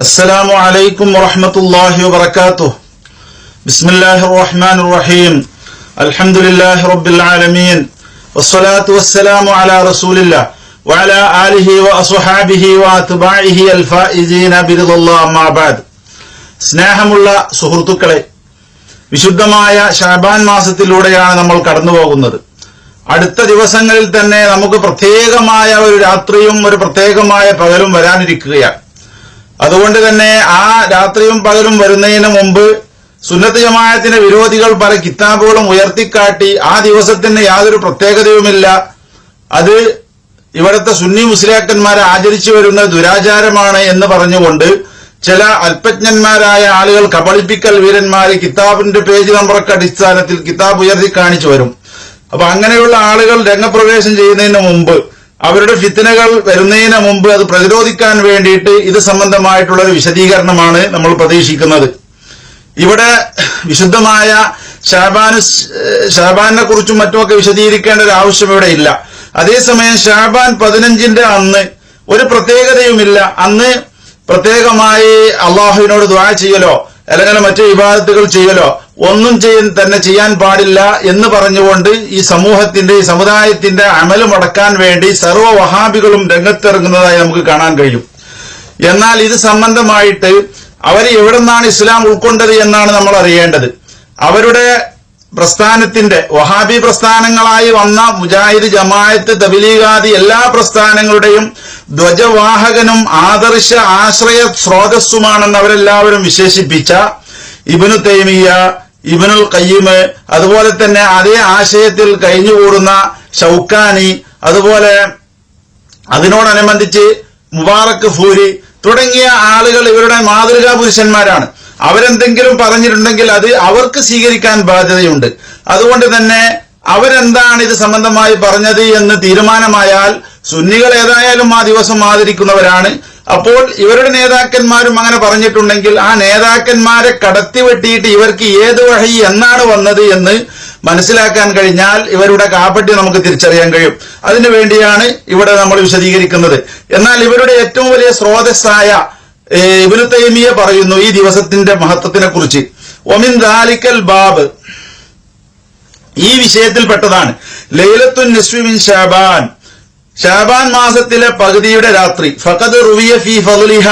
السلام عليكم ورحمة الله وبركاته بسم الله الرحمن الرحيم الحمد لله رب العالمين والصلاة والسلام على رسول الله وعلى آله وأصحابه وأتباعه الفائزين برضا الله ما بعد സ്നേഹമുള്ള സുഹൃത്തുക്കളെ വിശുദ്ധമായ ഷാബാൻ മാസത്തിലൂടെയാണ് നമ്മൾ കടന്നു പോകുന്നത് അടുത്ത ദിവസങ്ങളിൽ തന്നെ നമുക്ക് പ്രത്യേകമായ ഒരു രാത്രിയും ഒരു പ്രത്യേകമായ പകലും വരാനിരിക്കുകയാണ് അതുകൊണ്ട് തന്നെ ആ രാത്രിയും പകലും വരുന്നതിന് മുമ്പ് സുന്നത്ത് ജമാഅത്തിന്റെ വിരോധികൾ പല കിതാബുകളും ഉയർത്തിക്കാട്ടി ആ ദിവസത്തിന് യാതൊരു പ്രത്യേകതയുമില്ല. അത് ഇവിടുത്തെ സുന്നി മുസ്ലിയാക്കന്മാരെ ആചരിച്ചു വരുന്ന ദുരാചാരമാണ് എന്ന് പറഞ്ഞുകൊണ്ട് ചില അല്പജ്ഞന്മാരായ ആളുകൾ കബളിപ്പിക്കൽ വീരന്മാര് കിതാബിന്റെ പേജ് നമ്പറൊക്കെ അടിസ്ഥാനത്തിൽ കിതാബ് ഉയർത്തി കാണിച്ചു വരും. അപ്പൊ അങ്ങനെയുള്ള ആളുകൾ രംഗപ്രവേശം ചെയ്യുന്നതിന് മുമ്പ് അവരുടെ ഫിത്തനകൾ വരുന്നതിന് മുമ്പ് അത് പ്രതിരോധിക്കാൻ വേണ്ടിയിട്ട് ഇത് സംബന്ധമായിട്ടുള്ള ഒരു വിശദീകരണമാണ് നമ്മൾ പ്രതീക്ഷിക്കുന്നത്. ഇവിടെ വിശുദ്ധമായ ഷാബാന് ഷാബാനെ കുറിച്ചും മറ്റുമൊക്കെ വിശദീകരിക്കേണ്ട ഒരു ആവശ്യം ഇവിടെ ഇല്ല. അതേസമയം ഷാബാൻ പതിനഞ്ചിന്റെ അന്ന് ഒരു പ്രത്യേകതയുമില്ല. അന്ന് പ്രത്യേകമായി അള്ളാഹുവിനോട് ദ്വാ ചെയ്യലോ അല്ലെങ്കിൽ മറ്റു വിവാദത്തുകൾ ചെയ്യലോ ഒന്നും ചെയ്യാൻ തന്നെ ചെയ്യാൻ പാടില്ല എന്ന് പറഞ്ഞുകൊണ്ട് ഈ സമൂഹത്തിന്റെ ഈ സമുദായത്തിന്റെ അമൽ മുടക്കാൻ വേണ്ടി സർവ വഹാബികളും രംഗത്തിറങ്ങുന്നതായി നമുക്ക് കാണാൻ കഴിയും. എന്നാൽ ഇത് സംബന്ധമായിട്ട് അവർ എവിടെ നിന്നാണ് ഇസ്ലാം ഉൾക്കൊണ്ടത് എന്നാണ് നമ്മൾ അറിയേണ്ടത്. അവരുടെ പ്രസ്ഥാനത്തിന്റെ വഹാബി പ്രസ്ഥാനങ്ങളായി വന്ന മുജാഹിദ് ജമായത്ത് തബിലീഗാദി എല്ലാ പ്രസ്ഥാനങ്ങളുടെയും ധ്വജവാഹകനും ആദർശ ആശ്രയ സ്രോതസ്സുമാണെന്ന് അവരെല്ലാവരും വിശേഷിപ്പിച്ച ഇബിനു തൈമിയ ഇബനുൽ കയ്യിമ് അതുപോലെ തന്നെ അതേ ആശയത്തിൽ കഴിഞ്ഞുകൂടുന്ന ഷൗക്കാനി അതുപോലെ അതിനോടനുബന്ധിച്ച് മുബാറക് ഫൂരി തുടങ്ങിയ ആളുകൾ ഇവരുടെ മാതൃകാ പുരുഷന്മാരാണ്. അവരെന്തെങ്കിലും പറഞ്ഞിട്ടുണ്ടെങ്കിൽ അത് അവർക്ക് സ്വീകരിക്കാൻ ബാധ്യതയുണ്ട്. അതുകൊണ്ട് തന്നെ അവരെന്താണ് ഇത് സംബന്ധമായി പറഞ്ഞത് എന്ന് തീരുമാനമായാൽ സുന്നികൾ ഏതായാലും ആ ദിവസം ആദരിക്കുന്നവരാണ്. അപ്പോൾ ഇവരുടെ നേതാക്കന്മാരും അങ്ങനെ പറഞ്ഞിട്ടുണ്ടെങ്കിൽ ആ നേതാക്കന്മാരെ കടത്തിവെട്ടിയിട്ട് ഇവർക്ക് ഏത് വഴി എന്നാണ് വന്നത് എന്ന് മനസ്സിലാക്കാൻ കഴിഞ്ഞാൽ ഇവരുടെ കാപ്പട്ടി നമുക്ക് തിരിച്ചറിയാൻ കഴിയും. അതിനു വേണ്ടിയാണ് ഇവിടെ നമ്മൾ വിശദീകരിക്കുന്നത്. എന്നാൽ ഇവരുടെ ഏറ്റവും വലിയ സ്രോതസ്സായ ഇബിനു തൈമിയ പറയുന്നു ഈ ദിവസത്തിന്റെ മഹത്വത്തിനെ കുറിച്ച് ഒമിൻ ദാലിക്കൽ ബാബ്. ഈ വിഷയത്തിൽപ്പെട്ടതാണ്. ലൈലത്തുൻ നിസ്വിൻ ഷാബാൻ. ഷാബാൻ മാസത്തിലെ പകുതിയുടെ രാത്രി. ഫഖദ് റുവിയ ഫി ഫലുലിഹ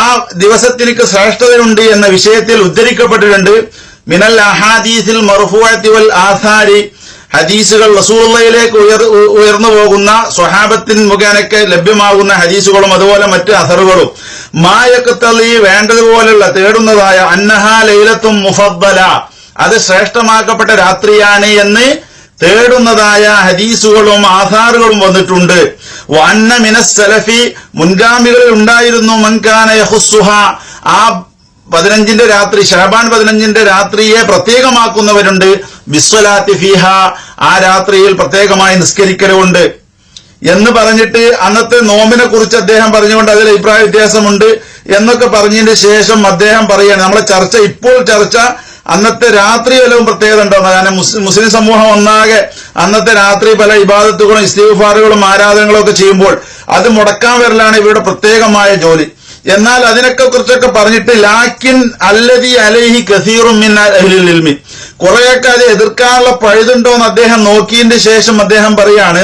ആ ദിവസത്തിനക്ക് ശ്രേഷ്ഠതയുണ്ട് എന്ന വിഷയത്തിൽ ഉദ്ധരിക്കപ്പെട്ടിട്ടുണ്ട്. മിനൽ അഹാദീസിൽ മർഫുഅത്തി വൽ ആസാരി. ഹദീസുകൾ റസൂള്ളയിലേക്ക് ഉയർ ഉയർന്നു പോകുന്ന സ്വഹാബത്തിൻ മുഖേനയ്ക്ക് ലഭ്യമാകുന്ന ഹദീസുകളും അതുപോലെ മറ്റ് അസറുകളും. മായക്കത്തളി വേണ്ടതുപോലുള്ള തേടുന്നതായ അന്നഹ ലൈലത്തും മുഫദ്ദല. അത് ശ്രേഷ്ഠമാക്കപ്പെട്ട രാത്രിയാണ് എന്ന് തേടുന്നതായ ഹദീസുകളും ആധാറുകളും വന്നിട്ടുണ്ട്. വന്ന മിന സലഫി മുൻഗാമികളിൽ ഉണ്ടായിരുന്നു മൻഖാന യഹുസുഹ ആ പതിനഞ്ചിന്റെ രാത്രി ഷാബാൻ പതിനഞ്ചിന്റെ രാത്രിയെ പ്രത്യേകമാക്കുന്നവരുണ്ട്. ബിസ്വലാത്തി ഫിഹ ആ രാത്രിയിൽ പ്രത്യേകമായി നിസ്കരിക്കലുണ്ട് എന്ന് പറഞ്ഞിട്ട് അന്നത്തെ നോമ്പിനെ കുറിച്ച് അദ്ദേഹം പറഞ്ഞുകൊണ്ട് അതിൽ അഭിപ്രായ വ്യത്യാസമുണ്ട്. എന്നൊക്കെ പറഞ്ഞതിന് ശേഷം അദ്ദേഹം പറയുകയാണ് നമ്മളെ ചർച്ച ഇപ്പോൾ ചർച്ച അന്നത്തെ രാത്രി വല്ലതും പ്രത്യേകത ഉണ്ടോ? കാരണം മുസ്ലിം സമൂഹം ഒന്നാകെ അന്നത്തെ രാത്രി പല ഇബാദത്തുകളും ഇസ്തീഫാറുകളും ആരാധനകളും ഒക്കെ ചെയ്യുമ്പോൾ അത് മുടക്കാൻ വരലാണ് ഇവരുടെ പ്രത്യേകമായ ജോലി. എന്നാൽ അതിനൊക്കെ കുറിച്ചൊക്കെ പറഞ്ഞിട്ട് ലാക്കിൻ അല്ലതി അലൈഹി കസീറും മിൻ കുറെയൊക്കെ അത് എതിർക്കാനുള്ള പഴുതുണ്ടോ എന്ന് അദ്ദേഹം നോക്കിയതിന്റെ ശേഷം അദ്ദേഹം പറയാണ്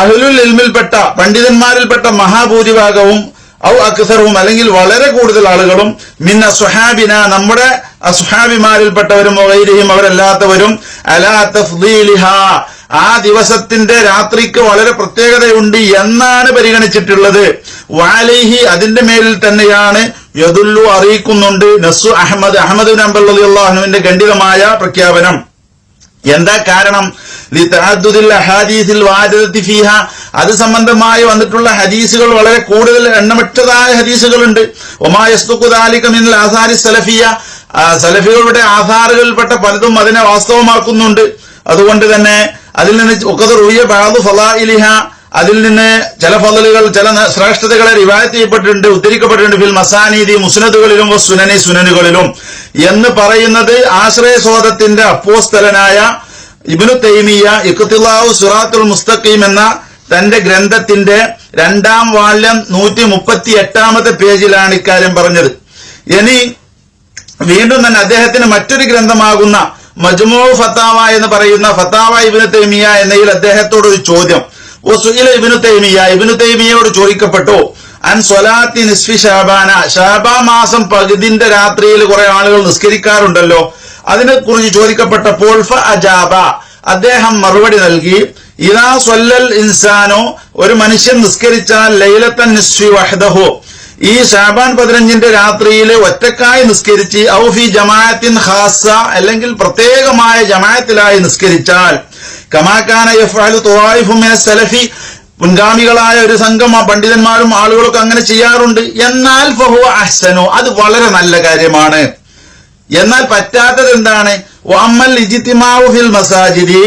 അഹ്ലുൽ ഇൽമിൽപ്പെട്ട പണ്ഡിതന്മാരിൽപ്പെട്ട മഹാഭൂരിഭാഗവും ഔ അക്സറും അല്ലെങ്കിൽ വളരെ കൂടുതൽ ആളുകളും മിന്ന സുഹാബിന നമ്മുടെ അസുഹാബിമാരിൽപ്പെട്ടവരും വൈരിയും അവരല്ലാത്തവരും അലാ ആ ദിവസത്തിന്റെ രാത്രിക്ക് വളരെ പ്രത്യേകതയുണ്ട് എന്നാണ് പരിഗണിച്ചിട്ടുള്ളത്. വാലിഹി അതിന്റെ മേലിൽ തന്നെയാണ് യദുല്ലു അറിയിക്കുന്നുണ്ട് നസു അഹമ്മദ് അഹമ്മദ് നമ്പറുവിന്റെ ഖണ്ഡിതമായ പ്രഖ്യാപനം. എന്താ കാരണം? അത് സംബന്ധമായി വന്നിട്ടുള്ള ഹദീസുകൾ വളരെ കൂടുതൽ എണ്ണമറ്റതായ ഹദീസുകളുണ്ട്. ഒമായസ്തുക്കുദാലിക്കമിൽ ആസാരി സലഫിയ. സലഫികളുടെ ആധാറുകളിൽപ്പെട്ട പലതും അതിനെ വാസ്തവമാക്കുന്നുണ്ട്. അതുകൊണ്ട് തന്നെ അതിൽ നിന്ന് ഫലാഇലിഹ അതിൽ നിന്ന് ചില ഫലലുകൾ ചില ശ്രേഷ്ഠതകളെ റിവായത്ത് ചെയ്യപ്പെട്ടിട്ടുണ്ട് ഉദ്ധരിക്കപ്പെട്ടിട്ടുണ്ട്. ഫിൽ മസാനീതി മുസ്നദുകളിലും സുനനി സുനനുകളിലും. എന്ന് പറയുന്നത് ആശ്രയസ്വാദത്തിന്റെ അപ്പോസ്തലനായ ഇബിനു തൈമിയ ഇഖ്തിലാവു സുറാത്തുൽ മുസ്തഖീം എന്ന തന്റെ ഗ്രന്ഥത്തിന്റെ രണ്ടാം വാല്യം നൂറ്റി മുപ്പത്തി എട്ടാമത്തെ പേജിലാണ് ഇക്കാര്യം പറഞ്ഞത്. ഇനി വീണ്ടും തന്നെ അദ്ദേഹത്തിന് മറ്റൊരു ഗ്രന്ഥമാകുന്ന മജ്മോ ഫത്താവ എന്ന് പറയുന്ന ഫത്താവ ഇബിനു തൈമിയ എന്നതിൽ അദ്ദേഹത്തോട് ഒരു ചോദ്യം. സുഹില ഇബിനു തൈമിയ ഇബിനു തൈമിയയോട് ചോദിക്കപ്പെട്ടു? അൻ നിസ്ഫി ഷാബാന ഷാബാ മാസം പകുതിന്റെ രാത്രിയിൽ കുറെ ആളുകൾ നിസ്കരിക്കാറുണ്ടല്ലോ. അതിനെ കുറിച്ച് ചോദിക്കപ്പെട്ടപ്പോൾ ഫ അജാബ. അദ്ദേഹം മറുപടി നൽകി ഇതാ സ്വല്ലൽ ഇൻസാനോ ഒരു മനുഷ്യൻ നിസ്കരിച്ചാൽ ലൈലത്തൻ നിസ്ഫി വഹദഹു. ഈ ഷാബാൻ പതിനഞ്ചിന്റെ രാത്രിയിൽ ഒറ്റക്കായി നിസ്കരിച്ച് ഔഫി ജമാഅത്തിൻ ഖാസ അല്ലെങ്കിൽ പ്രത്യേകമായ ജമാഅത്തിലായി നിസ്കരിച്ചാൽ കമാക്കാന യഫ്അലു തുവായിഫു മിന സലഫി മുൻഗാമികളായ ഒരു സംഘം ആ പണ്ഡിതന്മാരും ആളുകളൊക്കെ അങ്ങനെ ചെയ്യാറുണ്ട്. എന്നാൽ ഫഹുവ അഹ്സനോ അത് വളരെ നല്ല കാര്യമാണ്. എന്നാൽ പറ്റാത്തത് എന്താണ്? ഇജിത്തിമാവു ഫിൽ മസാജിദി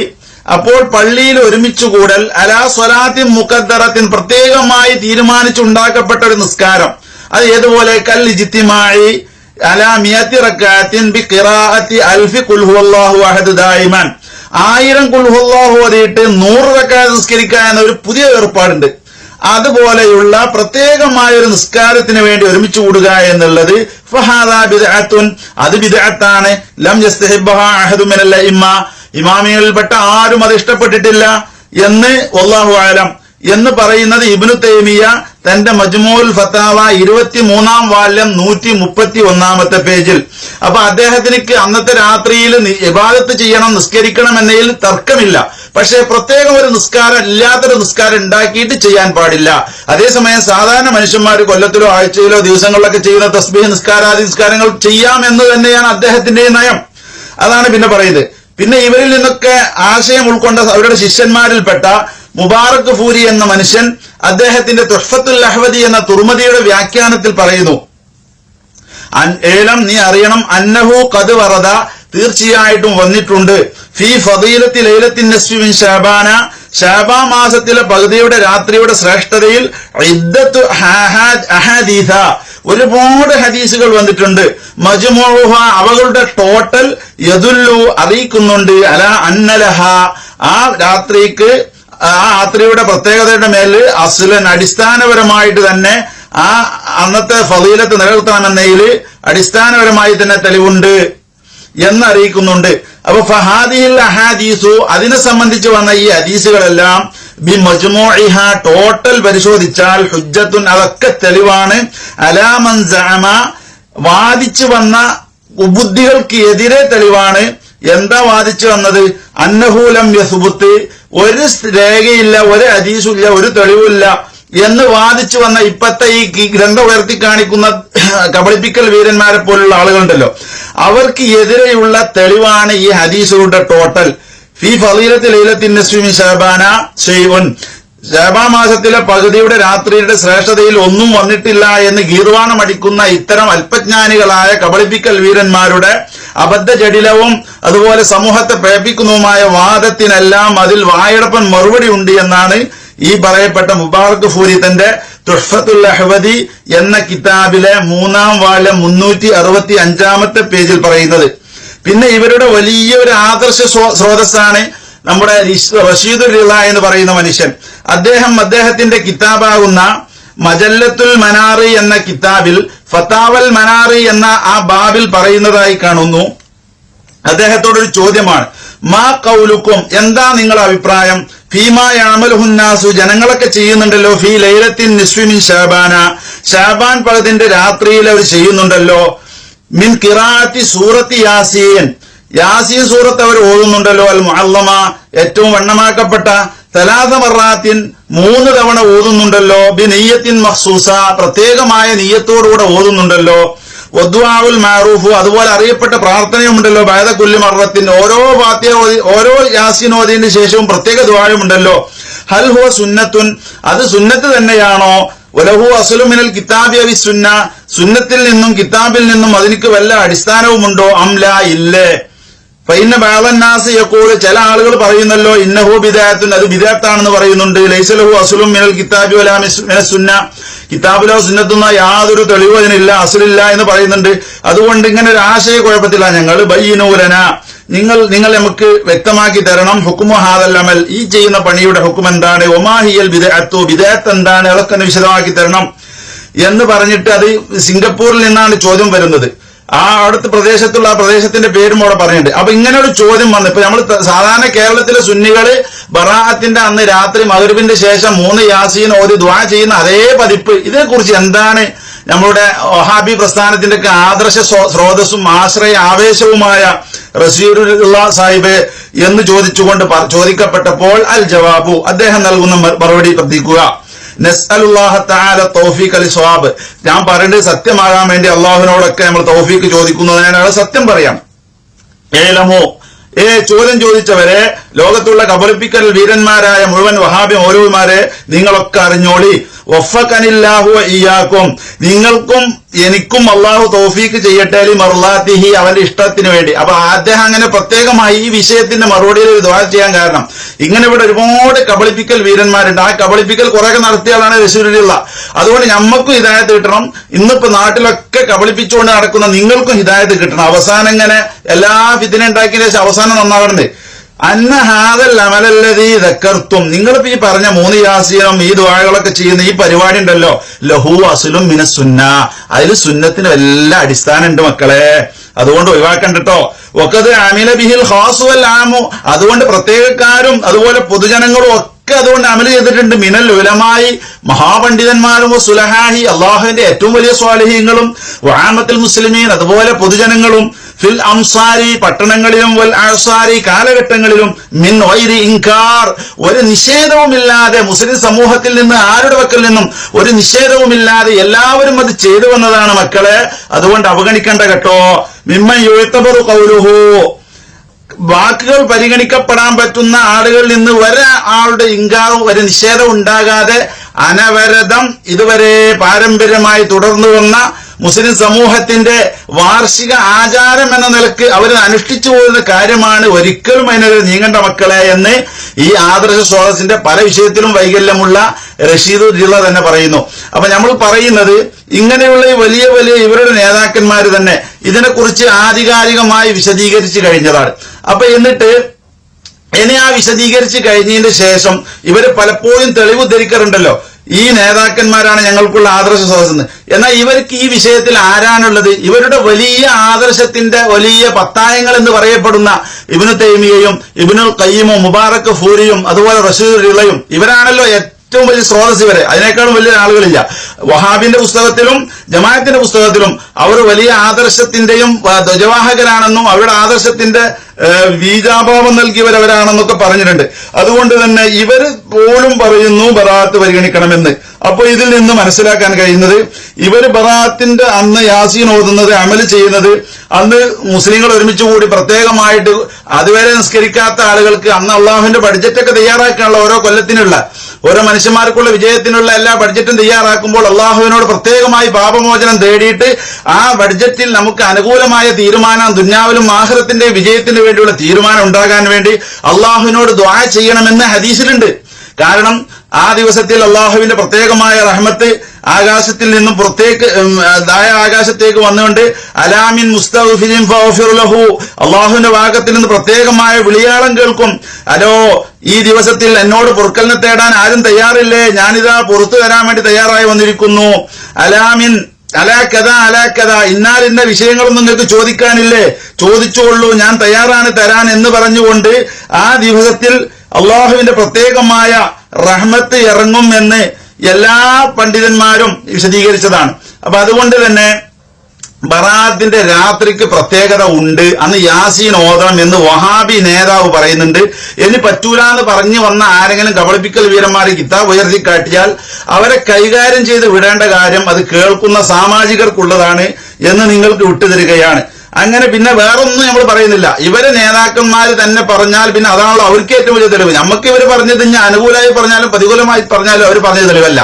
അപ്പോൾ പള്ളിയിൽ ഒരുമിച്ച് കൂടൽ അലാ സ്വലാത്തിൻ മുഖദ്ദറത്തിൻ പ്രത്യേകമായി തീരുമാനിച്ചുണ്ടാക്കപ്പെട്ട ഒരു നിസ്കാരം. അത് ഏതുപോലെ? കൽ ഇജിത്തിമായി അലാ മിയത്തി ബി ഖിറാഅത്തി അൽഫി ഹുവല്ലാഹു അഹദ് ദായിമൻ. ആയിരം കുൽഹുല്ലാഹു ഓതിയിട്ട് നൂറ് റക്കാത്ത് നിസ്കരിക്കുക എന്ന ഒരു പുതിയ ഏർപ്പാടുണ്ട്. അതുപോലെയുള്ള പ്രത്യേകമായ ഒരു നിസ്കാരത്തിന് വേണ്ടി ഒരുമിച്ച് കൂടുക എന്നുള്ളത് ഫഹാദാ ബിദഅത്തുൻ അത് ബിദഅത്താണ്. ലം യസ്തഹിബ്ബഹ അഹദു മിനൽ ഇമ്മ ഇമാമികളിൽപ്പെട്ട ആരും അത് ഇഷ്ടപ്പെട്ടിട്ടില്ല എന്ന് വല്ലാഹു ആലം എന്ന് പറയുന്നത് ഇബ്നു തൈമിയ തന്റെ മജ്മൂൽ ഫത്താവ ഇരുപത്തി മൂന്നാം വാല്യം നൂറ്റി മുപ്പത്തി ഒന്നാമത്തെ പേജിൽ. അപ്പൊ അദ്ദേഹത്തിന് അന്നത്തെ രാത്രിയിൽ ഇബാദത്ത് ചെയ്യണം നിസ്കരിക്കണം എന്നതിൽ തർക്കമില്ല. പക്ഷേ പ്രത്യേകം ഒരു നിസ്കാരം ഇല്ലാത്തൊരു നിസ്കാരം ഉണ്ടാക്കിയിട്ട് ചെയ്യാൻ പാടില്ല. അതേസമയം സാധാരണ മനുഷ്യന്മാർ കൊല്ലത്തിലോ ആഴ്ചയിലോ ദിവസങ്ങളിലൊക്കെ ചെയ്യുന്ന തസ്ബീഹ് നിസ്കാരാദി നിസ്കാരങ്ങൾ ചെയ്യാം എന്ന് തന്നെയാണ് അദ്ദേഹത്തിന്റെ നയം. അതാണ് പിന്നെ പറയുന്നത്. പിന്നെ ഇവരിൽ നിന്നൊക്കെ ആശയം ഉൾക്കൊണ്ട അവരുടെ ശിഷ്യന്മാരിൽപ്പെട്ട മുബാറക് ഫൂരി എന്ന മനുഷ്യൻ അദ്ദേഹത്തിന്റെ തുഹഫത്തുൽ അഹ്വദി എന്ന തുർമതിയുടെ വ്യാഖ്യാനത്തിൽ പറയുന്നു ഏലം നീ അറിയണം അന്നഹു കത് വറദ തീർച്ചയായിട്ടും വന്നിട്ടുണ്ട്. ഫി ഫദീലത്തി ലൈലത്തിൻ നസ്ഫി മിൻ ഷാബാന ഷാബാ മാസത്തിലെ പകുതിയുടെ രാത്രിയുടെ ശ്രേഷ്ഠതയിൽ അഹാദീഥ. ഒരുപാട് ഹദീസുകൾ വന്നിട്ടുണ്ട്. മജുമോഹ അവകളുടെ ടോട്ടൽ യദുല്ലു അറിയിക്കുന്നുണ്ട്. അല അന്നലഹ ആ രാത്രിക്ക് ആ രാത്രിയുടെ പ്രത്യേകതയുടെ മേലിൽ അസുലൻ അടിസ്ഥാനപരമായിട്ട് തന്നെ ആ അന്നത്തെ ഫലീലത്ത് നിലനിർത്തണമെന്നതിൽ അടിസ്ഥാനപരമായി തന്നെ തെളിവുണ്ട് എന്നറിയിക്കുന്നുണ്ട്. അപ്പൊ ഫഹാദിഹിൽ അഹാദീസു അതിനെ സംബന്ധിച്ച് വന്ന ഈ ഹദീസുകളെല്ലാം ബി മജ്മൂഇഹ ടോട്ടൽ പരിശോധിച്ചാൽ ഹുജ്ജത്തുൻ അതൊക്കെ തെളിവാണ്. അലാമൻ സഅമ വാദിച്ചു വന്ന ബുദ്ധികൾക്ക് എതിരെ തെളിവാണ്. എന്താ വാദിച്ചു വന്നത്? അന്നഹൂലം യസുബുത്ത്. ഒരു രേഖയില്ല ഒരു ഹദീസുമില്ല ഒരു തെളിവില്ല എന്ന് വാദിച്ചു വന്ന ഇപ്പത്തെ ഈ ഗ്രന്ഥം ഉയർത്തി കാണിക്കുന്ന കബളിപ്പിക്കൽ വീരന്മാരെ പോലുള്ള ആളുകളുണ്ടല്ലോ. അവർക്ക് എതിരെയുള്ള തെളിവാണ് ഈ ഹദീസുകളുടെ ടോട്ടൽ ഫി ഫലീലത്തിൽ ലൈലത്തിൻ നസ്വി ഷഹബാന ഷെയ്വൻ ഷാബാ മാസത്തിലെ പകുതിയുടെ രാത്രിയുടെ ശ്രേഷ്ഠതയിൽ ഒന്നും വന്നിട്ടില്ല എന്ന് ഗീർവാണം അടിക്കുന്ന ഇത്തരം അല്പജ്ഞാനികളായ കബളിപ്പിക്കൽ വീരന്മാരുടെ അബദ്ധജടിലവും അതുപോലെ സമൂഹത്തെ പ്രേപ്പിക്കുന്നതുമായ വാദത്തിനെല്ലാം അതിൽ വായടപ്പൻ മറുപടി ഉണ്ട് എന്നാണ് ഈ പറയപ്പെട്ട മുബാറക് ഫൂരി തന്റെ തുഷ്ഫത്തുൽ അഹ്വദി എന്ന കിതാബിലെ മൂന്നാം വാല്യം മുന്നൂറ്റി അറുപത്തി അഞ്ചാമത്തെ പേജിൽ പറയുന്നത്. പിന്നെ ഇവരുടെ വലിയൊരു ആദർശ സ്രോ- സ്രോതസ്സാണ് നമ്മുടെ റിഷ്- റഷീദുൽ റിള എന്ന് പറയുന്ന മനുഷ്യൻ. അദ്ദേഹം അദ്ദേഹത്തിന്റെ കിതാബാകുന്ന മജല്ലത്തുൽ മനാറി എന്ന കിതാബിൽ ഫത്താവൽ മനാറി എന്ന ആ ബാബിൽ പറയുന്നതായി കാണുന്നു. അദ്ദേഹത്തോടൊരു ചോദ്യമാണ്. മാ കൗലുക്കും എന്താ നിങ്ങളുടെ അഭിപ്രായം? ഫീമാ യാമലുഹുന്നാസു ജനങ്ങളൊക്കെ ചെയ്യുന്നുണ്ടല്ലോ ഫി ലൈലത്തിൻ നിസ്വിമിൻ ഷാബാന. ഷാബാൻ പഴത്തിന്റെ രാത്രിയിൽ അവർ ചെയ്യുന്നുണ്ടല്ലോ. മിൻ കിറാത്തി സൂറത്തി യാസീൻ. യാസീൻ സൂറത്ത് അവർ ഓതുന്നുണ്ടല്ലോ അൽ മുഅല്ലമ ഏറ്റവും വണ്ണമാക്കപ്പെട്ട തലാസ മറാത്തിൻ മൂന്ന് തവണ ഓതുന്നുണ്ടല്ലോ ബി നെയ്യത്തിൻ മഹ്സൂസ പ്രത്യേകമായ നെയ്യത്തോടുകൂടെ ഓതുന്നുണ്ടല്ലോ വദ്വാവുൽ മാറൂഫു അതുപോലെ അറിയപ്പെട്ട പ്രാർത്ഥനയുമുണ്ടല്ലോ ബാധ കുല്ലി മറത്തിന് ഓരോ പാത്യ ഓരോ ഓതിയതിന് ശേഷവും പ്രത്യേക ദ്വാരമുണ്ടല്ലോ ഹൽ ഹുവ സുന്നത്തുൻ അത് സുന്നത്ത് തന്നെയാണോ വലഹു അസുലുമിനൽ കിതാബി അവി സുന്ന സുന്നത്തിൽ നിന്നും കിതാബിൽ നിന്നും അതിനിക്ക് വല്ല അടിസ്ഥാനവുമുണ്ടോ അംല ഇല്ലേ? ഫൈന ബാലന്നാസ് യക്കൂർ ചില ആളുകൾ പറയുന്നല്ലോ ഇന്നഹു ബിദായത്തുൻ അത് ബിദാത്താണെന്ന് പറയുന്നുണ്ട്. ലൈസലഹു അസുലും മിനൽ കിതാബി വലാ മിസ്- മിനസ് സുന്ന. കിതാബിലോ സുന്നത്തുന്ന യാതൊരു തെളിവ് അതിനില്ല അസുലില്ല എന്ന് പറയുന്നുണ്ട്. അതുകൊണ്ട് ഇങ്ങനെ ഒരു ആശയ കുഴപ്പത്തില്ല ഞങ്ങൾ ബയ്യനൂലന നിങ്ങൾ നിങ്ങൾ നമുക്ക് വ്യക്തമാക്കി തരണം ഹുക്കുമു ഹാദല്ലമൽ ഈ ചെയ്യുന്ന പണിയുടെ ഹുക്കും എന്താണ്? ഒമാഹിയൽ ബിദഅത്തു വിദഅത്ത് എന്താണ്? അതൊക്കെ വിശദമാക്കി തരണം. എന്ന് പറഞ്ഞിട്ട് അത് സിംഗപ്പൂരിൽ നിന്നാണ് ചോദ്യം വരുന്നത്. ആ അവിടുത്തെ പ്രദേശത്തുള്ള ആ പ്രദേശത്തിന്റെ പേരും അവിടെ പറയുന്നുണ്ട് അപ്പൊ ഇങ്ങനെ ഒരു ചോദ്യം വന്നു. ഇപ്പൊ നമ്മൾ സാധാരണ കേരളത്തിലെ സുന്നികൾ ബറാഅത്തിന്റെ അന്ന് രാത്രി മകരുവിന്റെ ശേഷം മൂന്ന് യാസീൻ ഓതി ദ്വാ ചെയ്യുന്ന അതേ പതിപ്പ്. ഇതിനെക്കുറിച്ച് എന്താണ് നമ്മളുടെ ഒഹാബി പ്രസ്ഥാനത്തിന്റെ ഒക്കെ ആദർശ സ്രോതസ്സും ആശ്രയ ആവേശവുമായ റസീറുള്ള സാഹിബ് എന്ന് ചോദിച്ചുകൊണ്ട് ചോദിക്കപ്പെട്ടപ്പോൾ അൽ ജവാബു അദ്ദേഹം നൽകുന്ന മറുപടി ശ്രദ്ധിക്കുക. സ്വാബ് ഞാൻ പറയുന്നത് സത്യമാകാൻ വേണ്ടി അള്ളാഹുവിനോടൊക്കെ നമ്മൾ തൗഫീഖ് ചോദിക്കുന്നതിനാണ് സത്യം പറയാം. ഏലമോ ഏ ചോദ്യം ചോദിച്ചവരെ ലോകത്തുള്ള കബളിപ്പിക്കൽ വീരന്മാരായ മുഴുവൻ വഹാബി മൗലവിമാരെ നിങ്ങളൊക്കെ അറിഞ്ഞോളി. വഫക്കനില്ലാഹു ഇയാക്കും നിങ്ങൾക്കും എനിക്കും അള്ളാഹു തോഫീക്ക് ചെയ്യട്ടെ അലി മറുലാത്തിഹി അവന്റെ ഇഷ്ടത്തിന് വേണ്ടി. അപ്പൊ അദ്ദേഹം അങ്ങനെ പ്രത്യേകമായി ഈ വിഷയത്തിന്റെ മറുപടിയിൽ ഒരു ദ്വാര ചെയ്യാൻ കാരണം ഇങ്ങനെ ഇവിടെ ഒരുപാട് കബളിപ്പിക്കൽ വീരന്മാരുണ്ട്. ആ കബളിപ്പിക്കൽ കുറെയൊക്കെ നടത്തിയാലാണ് റസൂലുള്ള. അതുകൊണ്ട് ഞമ്മക്കും ഹിദായത്ത് കിട്ടണം. ഇന്നിപ്പോ നാട്ടിലൊക്കെ കബളിപ്പിച്ചുകൊണ്ട് നടക്കുന്ന നിങ്ങൾക്കും ഹിദായത്ത് കിട്ടണം. അവസാനം ഇങ്ങനെ എല്ലാ ഫിത്തിനെ ശേഷം അവസാനം നന്നാകണ്ടേ അന്ന ഹാദൽ അമലല്ലതീ നിങ്ങളിപ്പോ ഈ പറഞ്ഞ മൂന്ന് യാസീനം ഈ ദ്വാഴകളൊക്കെ ചെയ്യുന്ന ഈ പരിപാടി ഉണ്ടല്ലോ. ലഹു അസുലും മിന സുന്ന. അതിൽ സുന്നത്തിന് എല്ലാ അടിസ്ഥാനം ഉണ്ട് മക്കളെ. അതുകൊണ്ട് ഒഴിവാക്കണ്ടോ ഒക്കത് അമില ബിഹിൽ ഹാസുവൽ ആമു. അതുകൊണ്ട് പ്രത്യേകക്കാരും അതുപോലെ പൊതുജനങ്ങളും ഒക്കെ അതുകൊണ്ട് അമൽ ചെയ്തിട്ടുണ്ട്. മിനൽ ഉലമായി മഹാപണ്ഡിതന്മാരും സുലഹാഹി അള്ളാഹുവിന്റെ ഏറ്റവും വലിയ സ്വാലിഹീങ്ങളും വാമത്തിൽ മുസ്ലിമീൻ അതുപോലെ പൊതുജനങ്ങളും. ഫിൽ അംസാരി പട്ടണങ്ങളിലും വൽ ആസാരി കാലഘട്ടങ്ങളിലും മിൻ വൈരി ഇൻകാർ. ഒരു നിഷേധവുമില്ലാതെ മുസ്ലിം സമൂഹത്തിൽ നിന്ന് ആരുടെ വക്കൽ നിന്നും ഒരു നിഷേധവുമില്ലാതെ എല്ലാവരും അത് ചെയ്തു വന്നതാണ് മക്കളെ. അതുകൊണ്ട് അവഗണിക്കേണ്ട കേട്ടോ. മിമ്മ എഴുത്തബറു കൗലുഹു വാക്കുകൾ പരിഗണിക്കപ്പെടാൻ പറ്റുന്ന ആളുകളിൽ നിന്ന് ഒരാളുടെ ഇങ്കാറും ഒരു നിഷേധം ഉണ്ടാകാതെ അനവരതം ഇതുവരെ പാരമ്പര്യമായി തുടർന്നു വന്ന മുസ്ലിം സമൂഹത്തിന്റെ വാർഷിക ആചാരം എന്ന നിലയ്ക്ക് അവർ അനുഷ്ഠിച്ചു പോകുന്ന കാര്യമാണ് ഒരിക്കലും അതിനൊരു നീങ്ങേണ്ട മക്കളെ എന്ന് ഈ ആദർശ സ്രോതസിന്റെ പല വിഷയത്തിലും വൈകല്യമുള്ള റഷീദ് ജില്ല തന്നെ പറയുന്നു. അപ്പൊ നമ്മൾ പറയുന്നത് ഇങ്ങനെയുള്ള ഈ വലിയ വലിയ ഇവരുടെ നേതാക്കന്മാർ തന്നെ ഇതിനെക്കുറിച്ച് ആധികാരികമായി വിശദീകരിച്ചു കഴിഞ്ഞതാണ്. അപ്പൊ എന്നിട്ട് ഇനി ആ വിശദീകരിച്ച് കഴിഞ്ഞതിന് ശേഷം ഇവർ പലപ്പോഴും തെളിവ് ധരിക്കാറുണ്ടല്ലോ ഈ നേതാക്കന്മാരാണ് ഞങ്ങൾക്കുള്ള ആദർശ സദസ്സെന്ന്. എന്നാൽ ഇവർക്ക് ഈ വിഷയത്തിൽ ആരാണുള്ളത്? ഇവരുടെ വലിയ ആദർശത്തിന്റെ വലിയ പത്തായങ്ങൾ എന്ന് പറയപ്പെടുന്ന ഇബിനു തൈമിയയും ഇബിനുൽ കയ്യമോ മുബാറക് ഫൂരിയും അതുപോലെ റഷീദ് ഇളയും ഇവരാണല്ലോ ഏറ്റവും വലിയ സ്രോതസ് ഇവരെ. അതിനേക്കാളും വലിയ ആളുകളില്ല. വഹാബിന്റെ പുസ്തകത്തിലും ജമാഅത്തിന്റെ പുസ്തകത്തിലും അവർ വലിയ ആദർശത്തിന്റെയും ധ്വജവാഹകരാണെന്നും അവരുടെ ആദർശത്തിന്റെ വീജാഭാവം നൽകിയവരവരാണെന്നൊക്കെ പറഞ്ഞിട്ടുണ്ട്. അതുകൊണ്ട് തന്നെ ഇവർ പോലും പറയുന്നു ബറാത്ത് പരിഗണിക്കണമെന്ന്. അപ്പോൾ ഇതിൽ നിന്ന് മനസ്സിലാക്കാൻ കഴിയുന്നത് ഇവർ ബറാത്തിന്റെ അന്ന് യാസീൻ ഓതുന്നത് അമൽ ചെയ്യുന്നത് അന്ന് മുസ്ലിങ്ങൾ ഒരുമിച്ച് കൂടി പ്രത്യേകമായിട്ട് അതുവരെ നിസ്കരിക്കാത്ത ആളുകൾക്ക് അന്ന് അള്ളാഹുവിന്റെ ബഡ്ജറ്റൊക്കെ തയ്യാറാക്കാനുള്ള ഓരോ കൊല്ലത്തിനുള്ള ഓരോ മനുഷ്യന്മാർക്കുള്ള വിജയത്തിനുള്ള എല്ലാ ബഡ്ജറ്റും തയ്യാറാക്കുമ്പോൾ അള്ളാഹുവിനോട് പ്രത്യേകമായി പാപമോചനം തേടിയിട്ട് ആ ബഡ്ജറ്റിൽ നമുക്ക് അനുകൂലമായ തീരുമാനം ദുന്യാവിലും ആഹ്റത്തിന്റെ വിജയത്തിന് വേണ്ടിയുള്ള തീരുമാനം ഉണ്ടാകാൻ വേണ്ടി അള്ളാഹുവിനോട് ദ്വാ ചെയ്യണമെന്ന് ഹദീസിലുണ്ട്. കാരണം ആ ദിവസത്തിൽ അള്ളാഹുവിന്റെ പ്രത്യേകമായ റഹ്മത്ത് ആകാശത്തിൽ നിന്നും പുറത്തേക്ക് ദായ ആകാശത്തേക്ക് വന്നുകൊണ്ട് അലാമിൻ ഫഗ്ഫിർ ലഹു അള്ളാഹുവിന്റെ ഭാഗത്തിൽ നിന്ന് പ്രത്യേകമായ വിളിയാളം കേൾക്കും. അലോ ഈ ദിവസത്തിൽ എന്നോട് പൊറുക്കലിനെ തേടാൻ ആരും തയ്യാറില്ലേ? ഞാനിതാ പുറത്തു തരാൻ വേണ്ടി തയ്യാറായി വന്നിരിക്കുന്നു. അലാമിൻ അലാക്കഥ അലാക്കഥ ഇന്നാൽ ഇന്ന വിഷയങ്ങളൊന്നും നിങ്ങൾക്ക് ചോദിക്കാനില്ലേ? ചോദിച്ചുകൊള്ളൂ ഞാൻ തയ്യാറാണ് തരാൻ എന്ന് പറഞ്ഞുകൊണ്ട് ആ ദിവസത്തിൽ അള്ളാഹുവിന്റെ പ്രത്യേകമായ റഹ്മത്ത് ഇറങ്ങും എന്ന് എല്ലാ പണ്ഡിതന്മാരും വിശദീകരിച്ചതാണ്. അപ്പൊ അതുകൊണ്ട് തന്നെ ബറാത്തിന്റെ രാത്രിക്ക് പ്രത്യേകത ഉണ്ട്. അന്ന് യാസീൻ ഓതണം എന്ന് വഹാബി നേതാവ് പറയുന്നുണ്ട്. എനി പറ്റൂല എന്ന് പറഞ്ഞു വന്ന ആരെങ്കിലും കബളിപ്പിക്കൽ വീരന്മാർ കിതാബ് ഉയർത്തി കാട്ടിയാൽ അവരെ കൈകാര്യം ചെയ്ത് വിടേണ്ട കാര്യം അത് കേൾക്കുന്ന സാമാജികർക്കുള്ളതാണ് എന്ന് നിങ്ങൾക്ക് വിട്ടുതരികയാണ്. അങ്ങനെ പിന്നെ വേറൊന്നും നമ്മൾ പറയുന്നില്ല. ഇവർ നേതാക്കന്മാര് തന്നെ പറഞ്ഞാൽ പിന്നെ അതാണല്ലോ അവർക്ക് ഏറ്റവും വലിയ തെളിവ്. നമുക്ക് ഇവർ പറഞ്ഞത് ഇനി അനുകൂലമായി പറഞ്ഞാലും പ്രതികൂലമായി പറഞ്ഞാലും അവർ പറഞ്ഞ തെളിവല്ല.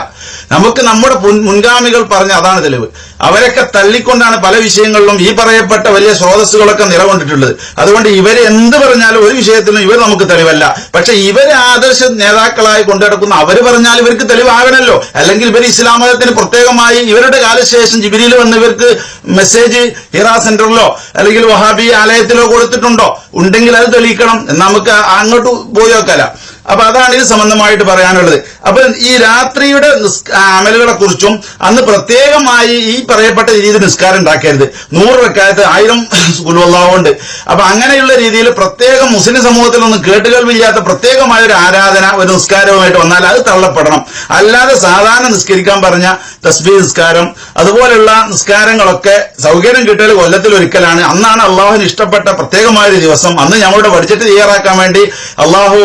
നമുക്ക് നമ്മുടെ മുൻഗാമികൾ പറഞ്ഞ അതാണ് തെളിവ്. അവരൊക്കെ തള്ളിക്കൊണ്ടാണ് പല വിഷയങ്ങളിലും ഈ പറയപ്പെട്ട വലിയ സ്രോതസ്സുകളൊക്കെ നിലകൊണ്ടിട്ടുള്ളത്. അതുകൊണ്ട് ഇവർ എന്ത് പറഞ്ഞാലും ഒരു വിഷയത്തിലും ഇവർ നമുക്ക് തെളിവല്ല. പക്ഷെ ഇവരെ ആദർശ നേതാക്കളായി കൊണ്ടുനടക്കുന്ന അവർ പറഞ്ഞാൽ ഇവർക്ക് തെളിവാകണമല്ലോ അല്ലെങ്കിൽ ഇവർ ഇസ്ലാം മതത്തിന് പ്രത്യേകമായി ഇവരുടെ കാലശേഷം ജിബിരിയിൽ വന്ന് ഇവർക്ക് മെസ്സേജ് ഹിറാ സെന്ററിലോ അല്ലെങ്കിൽ വഹാബി ആലയത്തിലോ കൊടുത്തിട്ടുണ്ടോ? ഉണ്ടെങ്കിൽ അത് തെളിയിക്കണം. നമുക്ക് അങ്ങോട്ട് പോയി നോക്കല. അപ്പൊ അതാണ് ഇത് സംബന്ധമായിട്ട് പറയാനുള്ളത്. അപ്പൊ ഈ രാത്രിയുടെ അമലുകളെ കുറിച്ചും അന്ന് പ്രത്യേകമായി ഈ പറയപ്പെട്ട രീതിയിൽ നിസ്കാരം ഉണ്ടാക്കരുത്. നൂറ് വെക്കാലത്ത് ആയിരം ഉണ്ട്. അപ്പൊ അങ്ങനെയുള്ള രീതിയിൽ പ്രത്യേകം മുസ്ലിം സമൂഹത്തിൽ സമൂഹത്തിലൊന്നും കേട്ടുകേൾവില്ലാത്ത പ്രത്യേകമായ ഒരു ആരാധന ഒരു നിസ്കാരവുമായിട്ട് വന്നാൽ അത് തള്ളപ്പെടണം. അല്ലാതെ സാധാരണ നിസ്കരിക്കാൻ പറഞ്ഞ തസ്ബീ നിസ്കാരം അതുപോലെയുള്ള നിസ്കാരങ്ങളൊക്കെ സൗകര്യം കിട്ടിയാൽ കൊല്ലത്തിൽ ഒരിക്കലാണ്. അന്നാണ് അള്ളാഹുവിന് ഇഷ്ടപ്പെട്ട പ്രത്യേകമായ ഒരു ദിവസം. അന്ന് ഞങ്ങളുടെ ബഡ്ജറ്റ് തയ്യാറാക്കാൻ വേണ്ടി അള്ളാഹു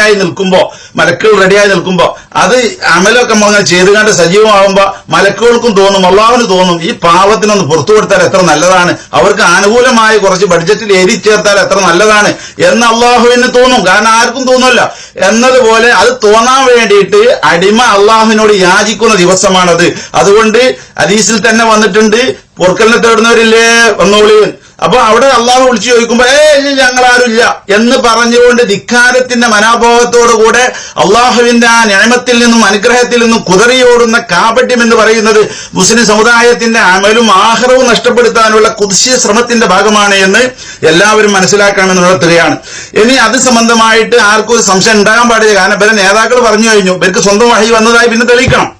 റെഡിയായി നിൽക്കുമ്പോ മലക്കുകൾ റെഡിയായി നിൽക്കുമ്പോ അത് അമലൊക്കെ നമ്മൾ ചെയ്ത് കണ്ട് സജീവമാകുമ്പോ മലക്കുകൾക്കും തോന്നും അള്ളാവിന് തോന്നും ഈ പാവത്തിനൊന്ന് പുറത്തു കൊടുത്താൽ എത്ര നല്ലതാണ്? അവർക്ക് അനുകൂലമായി കുറച്ച് ബഡ്ജറ്റിൽ എഴുതി ചേർത്താൽ എത്ര നല്ലതാണ്? എന്ന് അള്ളാഹുവിന് തോന്നും. കാരണം ആർക്കും തോന്നുമല്ല. എന്നതുപോലെ അത് തോന്നാൻ വേണ്ടിയിട്ട് അടിമ അള്ളാഹുവിനോട് യാചിക്കുന്ന ദിവസമാണത്. അതുകൊണ്ട് അദീസിൽ തന്നെ വന്നിട്ടുണ്ട് പൊറുക്കലിനെ തേടുന്നവരില്ലേ? വന്നോളി അപ്പൊ അവിടെ അള്ളാഹു വിളിച്ചു ചോദിക്കുമ്പോ ഏ ഞങ്ങൾ ആരുമില്ല എന്ന് പറഞ്ഞുകൊണ്ട് ധിക്കാരത്തിന്റെ മനോഭാവത്തോടു കൂടെ അള്ളാഹുവിന്റെ ആ ന്യായമത്തിൽ നിന്നും അനുഗ്രഹത്തിൽ നിന്നും കുതറിയോടുന്ന കാപട്യം എന്ന് പറയുന്നത് മുസ്ലിം സമുദായത്തിന്റെ അമലും ആഹാരവും നഷ്ടപ്പെടുത്താനുള്ള കുതിശിയ ശ്രമത്തിന്റെ ഭാഗമാണ് എന്ന് എല്ലാവരും മനസ്സിലാക്കണമെന്ന് ഉണർത്തുകയാണ്. ഇനി അത് സംബന്ധമായിട്ട് ആർക്കും ഒരു സംശയം ഉണ്ടാകാൻ പാടില്ല. കാരണം ഇവരെ നേതാക്കൾ പറഞ്ഞു കഴിഞ്ഞു. ഇവർക്ക് സ്വന്തം വഴി വന്നതായി പിന്നെ തെളിയിക്കണം.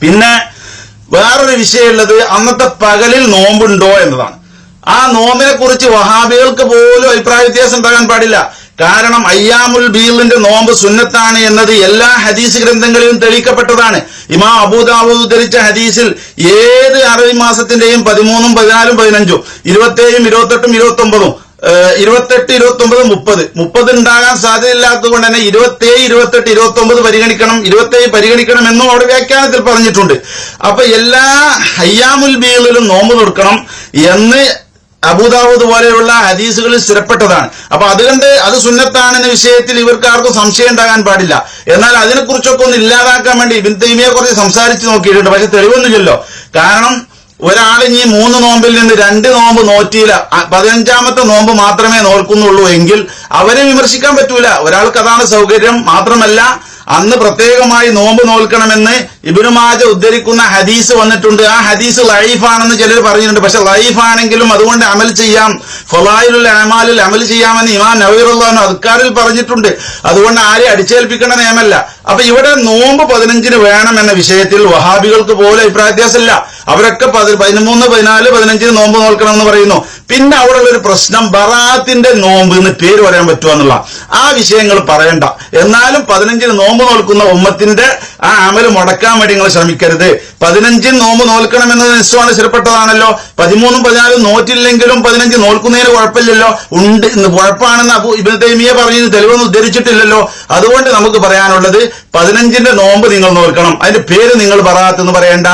പിന്നെ വേറൊരു വിഷയമുള്ളത് അന്നത്തെ പകലിൽ നോമ്പുണ്ടോ എന്നതാണ്. ആ നോമ്പിനെ കുറിച്ച് വഹാബികൾക്ക് പോലും അഭിപ്രായ വ്യത്യാസം ഉണ്ടാകാൻ പാടില്ല. കാരണം അയ്യാമുൽ ബീലിന്റെ നോമ്പ് സുന്നത്താണ് എന്നത് എല്ലാ ഹദീസ് ഗ്രന്ഥങ്ങളിലും തെളിയിക്കപ്പെട്ടതാണ്. ഇമാ അബൂദാബൂദ് ഉദ്ധരിച്ച ഹദീസിൽ ഏത് അറബി മാസത്തിന്റെയും പതിമൂന്നും പതിനാലും പതിനഞ്ചും ഇരുപത്തേഴും ഇരുപത്തെട്ടും ഇരുപത്തി ഒമ്പതും ഇരുപത്തെട്ട് ഇരുപത്തി ഒമ്പത് മുപ്പത്. മുപ്പത് ഉണ്ടാകാൻ സാധ്യതയില്ലാത്തത് കൊണ്ട് തന്നെ ഇരുപത്തേഴ് ഇരുപത്തെട്ട് ഇരുപത്തി ഒമ്പത് പരിഗണിക്കണം ഇരുപത്തേഴ് പരിഗണിക്കണം എന്നും അവിടെ വ്യാഖ്യാനത്തിൽ പറഞ്ഞിട്ടുണ്ട്. അപ്പൊ എല്ലാ ഹയ്യാമുൽ ബീലിലും നോമ്പ് നിൽക്കണം എന്ന് അബൂദാവൂദ് പോലെയുള്ള ഹദീസുകളിൽ സ്ഥിരപ്പെട്ടതാണ്. അപ്പൊ അതുകൊണ്ട് അത് സുന്നത്താണെന്ന വിഷയത്തിൽ ഇവർക്ക് ആർക്കും സംശയം ഉണ്ടാകാൻ പാടില്ല. എന്നാൽ അതിനെക്കുറിച്ചൊക്കെ ഒന്ന് ഇല്ലാതാക്കാൻ വേണ്ടി ഇബിൻ തൈമിയെ കുറിച്ച് സംസാരിച്ച് നോക്കിയിട്ടുണ്ട്. പക്ഷെ തെളിവൊന്നുമില്ലല്ലോ. കാരണം ഒരാൾ ഇനി മൂന്ന് നോമ്പിൽ നിന്ന് രണ്ട് നോമ്പ് നോറ്റിയില്ല. പതിനഞ്ചാമത്തെ നോമ്പ് മാത്രമേ നോൽക്കുന്നുള്ളൂ എങ്കിൽ അവരെ വിമർശിക്കാൻ പറ്റൂല. ഒരാൾക്ക് അതാണ് സൗകര്യം. മാത്രമല്ല അന്ന് പ്രത്യേകമായി നോമ്പ് നോൽക്കണമെന്ന് ഇബിനു മാജ ഉദ്ധരിക്കുന്ന ഹദീസ് വന്നിട്ടുണ്ട്. ആ ഹദീസ് ലൈഫാണെന്ന് ചിലർ പറഞ്ഞിട്ടുണ്ട്. പക്ഷെ ലൈഫാണെങ്കിലും അതുകൊണ്ട് അമൽ ചെയ്യാം. ഫലായിലുൽ അമാലിൽ അമൽ ചെയ്യാമെന്ന് ഇമാം നവീറുള്ളഹാൻ അദ്ക്കാറിൽ പറഞ്ഞിട്ടുണ്ട്. അതുകൊണ്ട് ആരെയും അടിച്ചേൽപ്പിക്കേണ്ട നിയമല്ല. അപ്പൊ ഇവിടെ നോമ്പ് പതിനഞ്ചിന് വേണം എന്ന വിഷയത്തിൽ വഹാബികൾക്ക് പോലും അഭിപ്രായ വ്യത്യാസമില്ല. അവരൊക്കെ പതി- പതിമൂന്ന് പതിനാല് പതിനഞ്ചിന് നോമ്പ് നോക്കണം എന്ന് പറയുന്നു. പിന്നെ അവിടെ ഉള്ള ഒരു പ്രശ്നം ബറാത്തിന്റെ നോമ്പ് എന്ന് പേര് പറയാൻ പറ്റുക എന്നുള്ള. ആ വിഷയങ്ങൾ പറയണ്ട. എന്നാലും പതിനഞ്ചിന് നോമ്പ് നോൽക്കുന്ന ഉമ്മത്തിന്റെ ആ അമൽ മുടക്കാൻ വേണ്ടി നിങ്ങൾ ശ്രമിക്കരുത്. പതിനഞ്ചും നോമ്പ് നോൽക്കണം എന്നത് നിശ്ചയമാണ് സ്ഥിരപ്പെട്ടതാണല്ലോ. പതിമൂന്നും പതിനാലും നോറ്റില്ലെങ്കിലും പതിനഞ്ച് നോൽക്കുന്നതിന് കുഴപ്പമില്ലല്ലോ. ഉണ്ട് കുഴപ്പമാണെന്ന് അബു ഇബിൻ തൈമിയെ തെളിവൊന്നും ഉദ്ധരിച്ചിട്ടില്ലല്ലോ. അതുകൊണ്ട് നമുക്ക് പറയാനുള്ളത് പതിനഞ്ചിന്റെ നോമ്പ് നിങ്ങൾ നോൽക്കണം. അതിന്റെ പേര് നിങ്ങൾ പറയാത്തെന്ന് പറയണ്ട.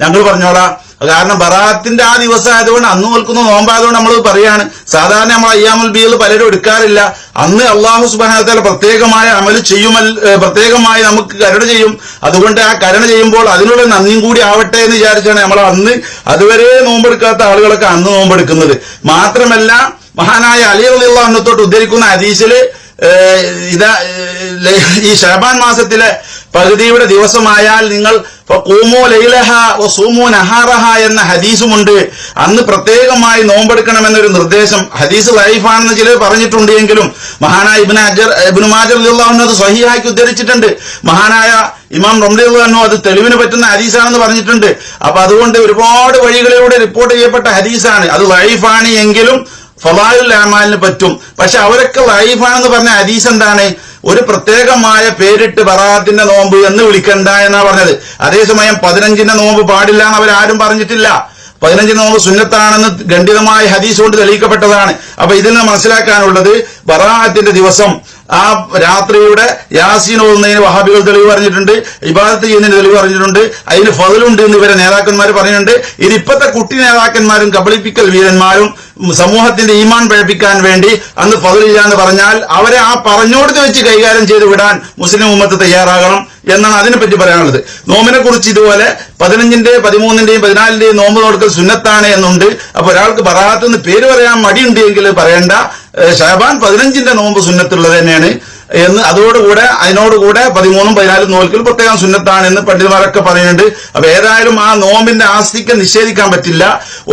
ഞങ്ങൾ പറഞ്ഞോളാം. കാരണം ബറാത്തിന്റെ ആ ദിവസം ആയതുകൊണ്ട് അന്ന് നോൽക്കുന്ന നോമ്പായതുകൊണ്ട് നമ്മൾ പറയാണ് സാധാരണ നമ്മൾ അയ്യാമുൽ ബിയിൽ പലരും എടുക്കാറില്ല. അന്ന് അള്ളാഹു സുബാനത്താല പ്രത്യേകമായ അമൽ ചെയ്യുമൽ പ്രത്യേകമായി നമുക്ക് കരുണ ചെയ്യും. അതുകൊണ്ട് ആ കരുണ ചെയ്യുമ്പോൾ അതിനുള്ള നന്ദിയും കൂടി ആവട്ടെ എന്ന് വിചാരിച്ചാണ് നമ്മൾ അന്ന് അതുവരെ നോമ്പെടുക്കാത്ത ആളുകളൊക്കെ അന്ന് നോമ്പെടുക്കുന്നത്. മാത്രമല്ല മഹാനായ അലി അലിയുള്ള അന്നത്തോട്ട് ഉദ്ധരിക്കുന്ന ഹദീസിൽ ഇതാ ഈ ഷാബാൻ മാസത്തിലെ പകുതിയുടെ ദിവസമായാൽ നിങ്ങൾ കൂമോ ലൈലഹ ഓ സൂമോ നഹാറഹ എന്ന ഹദീസുമുണ്ട്. അന്ന് പ്രത്യേകമായി നോമ്പെടുക്കണമെന്നൊരു നിർദ്ദേശം. ഹദീസ് ലൈഫാണെന്ന് ചിലർ പറഞ്ഞിട്ടുണ്ട് എങ്കിലും മഹാനായ ഇബിൻ അജർ ഇബിൻ മാജർ അത് സഹിയാക്കി ഉദ്ധരിച്ചിട്ടുണ്ട്. മഹാനായ ഇമാം റംലി അള്ളാഹു അത് തെളിവിന് പറ്റുന്ന ഹദീസാണെന്ന് പറഞ്ഞിട്ടുണ്ട്. അപ്പൊ അതുകൊണ്ട് ഒരുപാട് വഴികളിലൂടെ റിപ്പോർട്ട് ചെയ്യപ്പെട്ട ഹദീസാണ്. അത് ലൈഫാണ് എങ്കിലും ഫലായുൽ അമാലിന് പറ്റും. പക്ഷെ അവരൊക്കെ ലൈഫാണെന്ന് പറഞ്ഞ ഹദീസ് എന്താണ്? ഒരു പ്രത്യേകമായ പേരിട്ട് ബറാത്തിന്റെ നോമ്പ് എന്ന് വിളിക്കണ്ട എന്നാ പറഞ്ഞത്. അതേസമയം പതിനഞ്ചിന്റെ നോമ്പ് പാടില്ല എന്ന് അവരാരും പറഞ്ഞിട്ടില്ല. പതിനഞ്ചിന് നോമ്പ് സുന്നത്താണെന്ന് ഗണ്ഡിതമായ ഹദീസ് കൊണ്ട് തെളിയിക്കപ്പെട്ടതാണ്. അപ്പൊ ഇതിൽ നിന്ന് മനസ്സിലാക്കാനുള്ളത് ബറാത്തിന്റെ ദിവസം ആ രാത്രിയുടെ യാസീൻ ഓതുന്നതിന് വഹാബികൾ തെളിവ് പറഞ്ഞിട്ടുണ്ട് ഇബാദത്ത് ചെയ്യുന്നതിന് തെളിവ് പറഞ്ഞിട്ടുണ്ട് അതിന് ഫതിലുണ്ട് എന്ന് ഇവരെ നേതാക്കന്മാർ പറയുന്നുണ്ട് ഇത് ഇപ്പോഴത്തെ കുട്ടി നേതാക്കന്മാരും കബളിപ്പിക്കൽ വീരന്മാരും സമൂഹത്തിന്റെ ഈമാൻ പഴപ്പിക്കാൻ വേണ്ടി അന്ന് ഫതിലില്ല എന്ന് പറഞ്ഞാൽ അവരെ ആ പറഞ്ഞോടത്ത് വെച്ച് കൈകാര്യം ചെയ്ത് വിടാൻ മുസ്ലിം ഉമ്മത്ത് തയ്യാറാകണം എന്നാണ് അതിനെപ്പറ്റി പറയാനുള്ളത്. നോമിനെ കുറിച്ച് ഇതുപോലെ പതിനഞ്ചിന്റെ പതിമൂന്നിന്റെയും പതിനാലിന്റെയും നോമ്പ് നോക്കൽ സുന്നത്താണ് എന്നുണ്ട്. അപ്പൊ ഒരാൾക്ക് പറയാത്തുനിന്ന് പേര് പറയാൻ മടിയുണ്ട് എങ്കിൽ പറയണ്ട. ഷാബാൻ പതിനഞ്ചിന്റെ നോമ്പ് സുന്നത്തുള്ളത് തന്നെയാണ് എന്ന് അതോടുകൂടെ അതിനോടുകൂടെ പതിമൂന്നും പതിനാലും നോൽക്കൽ പ്രത്യേകം സുന്നത്താണ് എന്ന് പണ്ഡിതന്മാരൊക്കെ പറയുന്നുണ്ട്. അപ്പൊ ഏതായാലും ആ നോമ്പിന്റെ ആസ്തിക്ക് നിഷേധിക്കാൻ പറ്റില്ല.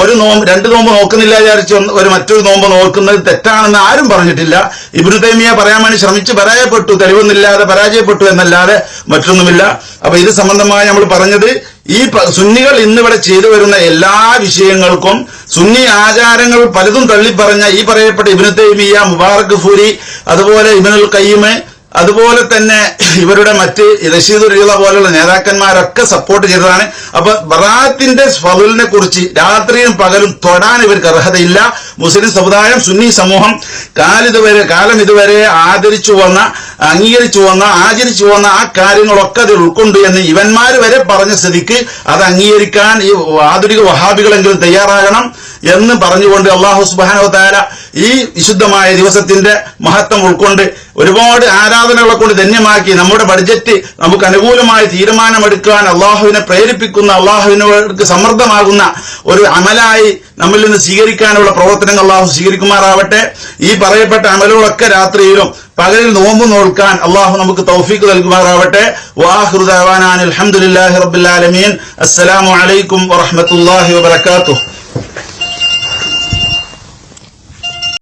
ഒരു നോമ്പ് രണ്ട് നോമ്പ് നോക്കുന്നില്ല വിചാരിച്ച് ഒരു മറ്റൊരു നോമ്പ് നോക്കുന്നത് തെറ്റാണെന്ന് ആരും പറഞ്ഞിട്ടില്ല. ഇബ്നു തൈമിയ പറയാൻ വേണ്ടി ശ്രമിച്ച് പരാജയപ്പെട്ടു തെളിവൊന്നില്ലാതെ പരാജയപ്പെട്ടു എന്നല്ലാതെ മറ്റൊന്നുമില്ല. അപ്പൊ ഇത് സംബന്ധമായി നമ്മൾ പറഞ്ഞത് ഈ സുന്നികൾ ഇന്നിവിടെ ചെയ്തു വരുന്ന എല്ലാ വിഷയങ്ങൾക്കും സുന്നി ആചാരങ്ങൾ പലതും തള്ളിപ്പറഞ്ഞ ഈ പറയപ്പെട്ട ഇബ്നു തൈമിയ മുബാറക് ഫൂരി അതുപോലെ ഇബിനുൽ കയ്യമ് അതുപോലെ തന്നെ ഇവരുടെ മറ്റ് റഷീദ് റീള പോലുള്ള നേതാക്കന്മാരൊക്കെ സപ്പോർട്ട് ചെയ്തതാണ്. അപ്പൊ ബറാത്തിന്റെ ഫതിലിനെ കുറിച്ച് രാത്രിയും പകലും തൊടാൻ ഇവർക്ക് അർഹതയില്ല. മുസ്ലിം സമുദായം സുന്നി സമൂഹം കാലിതുവരെ കാലം ഇതുവരെ ആദരിച്ചു വന്ന അംഗീകരിച്ചു വന്ന ആചരിച്ചു വന്ന ആ കാര്യങ്ങളൊക്കെ അതിൽ ഉൾക്കൊണ്ട് എന്ന് ഇവന്മാർ വരെ പറഞ്ഞ സ്ഥിതിക്ക് അത് അംഗീകരിക്കാൻ ഈ ആധുനിക വഹാബികളെങ്കിലും തയ്യാറാകണം എന്ന് പറഞ്ഞുകൊണ്ട് അള്ളാഹു സുബാനോ താര ഈ വിശുദ്ധമായ ദിവസത്തിന്റെ മഹത്വം ഉൾക്കൊണ്ട് ഒരുപാട് ആരാധനകളെ കൊണ്ട് ധന്യമാക്കി നമ്മുടെ ബഡ്ജറ്റ് നമുക്ക് അനുകൂലമായ തീരുമാനമെടുക്കാൻ അള്ളാഹുവിനെ പ്രേരിപ്പിക്കുന്ന അള്ളാഹുവിനോട് സമ്മർദ്ദമാകുന്ന ഒരു അമലായി നമ്മിൽ നിന്ന് സ്വീകരിക്കാനുള്ള പ്രവർത്തനങ്ങൾ അള്ളാഹു സ്വീകരിക്കുമാറാവട്ടെ. ഈ പറയപ്പെട്ട അമലുകളൊക്കെ രാത്രിയിലും പകലിൽ നോമ്പ് നോൽക്കാൻ അള്ളാഹു നമുക്ക് തൗഫീക്ക് നൽകുമാറാവട്ടെ. വാഹൃദാൻ അലഹമുല്ലാഹി റബ്ബുലാലമീൻ അസ്സലാമു അലൈക്കും വറഹമത്തല്ലാഹി വബർക്കാത്തു